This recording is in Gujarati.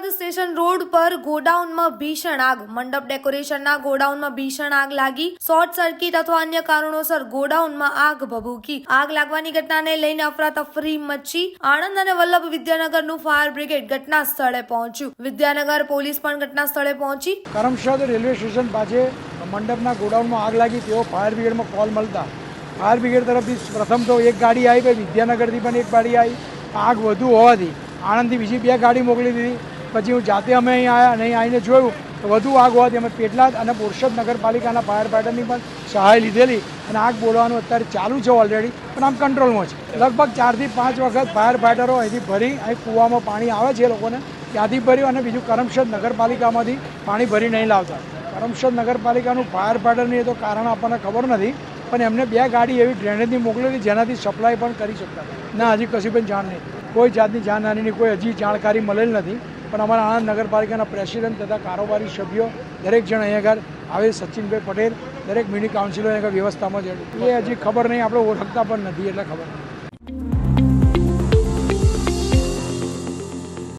કરમસદ સ્ટેશન રોડ પર ગોડાઉનમાં ભીષણ આગ. મંડપ ડેકોરેશનના ગોડાઉનમાં ભીષણ આગ લાગી. શોર્ટ સર્કિટ અથવા અન્ય કારણોસર ગોડાઉનમાં આગ ભભૂકી. આગ લાગવાની ઘટનાને લઈને અફરાતફરી મચી. આણંદ અને વલ્લભ વિદ્યાનગરનું ફાયર બ્રિગેડ ઘટના સ્થળે પહોંચ્યું. વિદ્યાનગર પોલીસ પણ ઘટના સ્થળે પહોંચી. કરમશદ રેલવે સ્ટેશન પાસે મંડપના ગોડાઉનમાં આગ લાગી. તેઓ ફાયર બ્રિગેડમાં કોલ મળતા. ફાયર બ્રિગેડ તરફથી પ્રથમ તો એક ગાડી આવી પછી વિદ્યાનગરથી પણ એક ગાડી આવી. આગ વધુ હોવાથી આણંદથી બીજી બે ગાડી મોકલી દીધી. પછી હું જાતે અમે અહીં આવ્યા અને આવીને જોયું, તો વધુ આગ હોવાથી અમે પેટલાદ અને બોરસદ નગરપાલિકાના ફાયર ફાઈટરની પણ સહાય લીધેલી અને આગ બોલવાનું અત્યારે ચાલુ છે ઓલરેડી પણ આમ કંટ્રોલમાં છે. લગભગ ચારથી પાંચ વખત ફાયર ફાઈટરો અહીંથી ભરી, અહીં કૂવામાં પાણી આવે છે એ લોકોને, ત્યાંથી ભર્યું અને બીજું કરમસદ નગરપાલિકામાંથી પાણી ભરી નહીં લાવતા. કરમસદ નગરપાલિકાનું ફાયર ફાઈટરની એ તો કારણ આપણને ખબર નથી, પણ એમને બે ગાડી એવી ડ્રેનેજની મોકલેલી જેનાથી સપ્લાય પણ કરી શકતા ના, હજી કશી પણ જાણ નહીં. કોઈ જાતની જાનહાનિની કોઈ હજી જાણકારી મળેલ નથી. પણ અમારા આણંદ નગરપાલિકાના પ્રેસિડેન્ટ તથા કારોબારી સભ્યો, દરેક જણ અહીંયા આગળ આવે સચિનભાઈ પટેલ, દરેક મ્યુનિ કાઉન્સિલો અહીંયા વ્યવસ્થામાં છે. એ હજી ખબર નહીં, આપણે ઓળખતા પણ નથી, એટલે ખબર